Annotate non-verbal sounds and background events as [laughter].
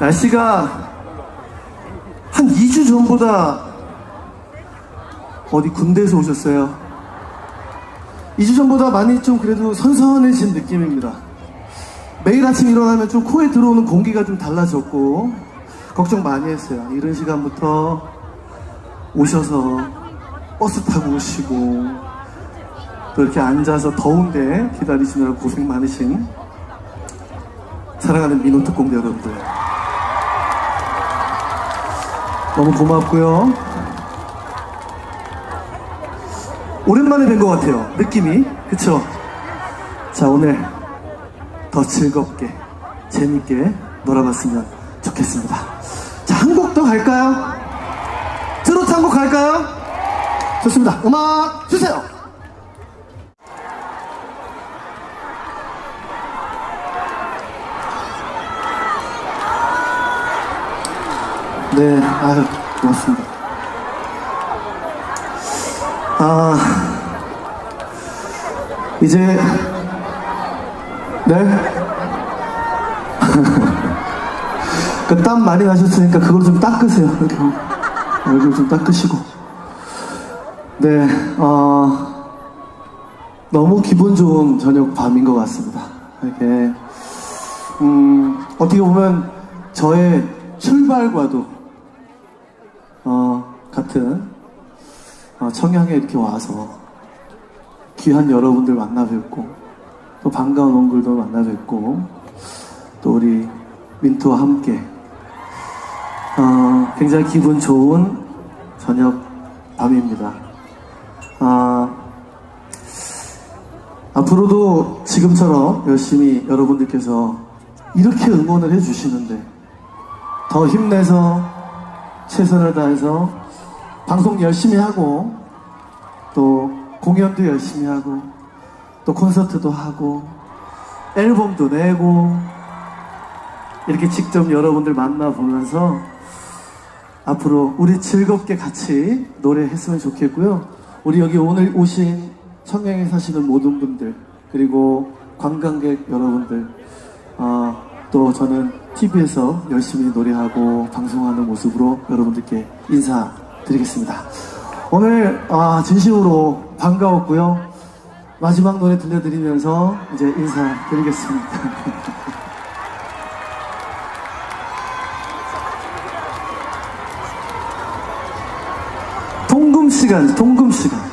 날씨가 한 2주 전보다 어디 군대에서 오셨어요? 2주 전보다 많이 좀 그래도 선선해진 느낌입니다. 매일 아침 일어나면 좀 코에 들어오는 공기가 좀 달라졌고 걱정 많이 했어요. 이런 시간부터 오셔서 버스 타고 오시고 또 이렇게 앉아서 더운데 기다리시느라 고생 많으신 사랑하는 민호 특공대 여러분들 너무 고맙고요. 오랜만에 뵌 것 같아요. 느낌이 그쵸? 자 오늘 더 즐겁게 재밌게 놀아봤으면 좋겠습니다. 자 한 곡 더 갈까요? 트로트 한 곡 갈까요? 좋습니다. 음악 주세요. 네, 아유, 고맙습니다. 아, 이제, 네? [laughs] 그 땀 많이 나셨으니까 그걸 좀 닦으세요. 얼굴 좀 닦으시고. 네, 어, 너무 기분 좋은 저녁 밤인 것 같습니다. 이렇게, 음, 어떻게 보면 저의 출발과도, 어, 같은, 어, 청양에 이렇게 와서 귀한 여러분들 만나 뵙고, 또 반가운 얼굴도 만나 뵙고, 또 우리 민트와 함께, 어, 굉장히 기분 좋은 저녁 밤입니다. 아, 앞으로도 지금처럼 열심히 여러분들께서 이렇게 응원을 해주시는데 더 힘내서 최선을 다해서 방송 열심히 하고 또 공연도 열심히 하고 또 콘서트도 하고 앨범도 내고 이렇게 직접 여러분들 만나보면서 앞으로 우리 즐겁게 같이 노래했으면 좋겠고요. 우리 여기 오늘 오신 청양에 사시는 모든 분들 그리고 관광객 여러분들 어, 또 저는 TV에서 열심히 노래하고 방송하는 모습으로 여러분들께 인사드리겠습니다. 오늘 아, 진심으로 반가웠고요. 마지막 노래 들려드리면서 이제 인사드리겠습니다. [laughs] 통금 시간, 통금 시간.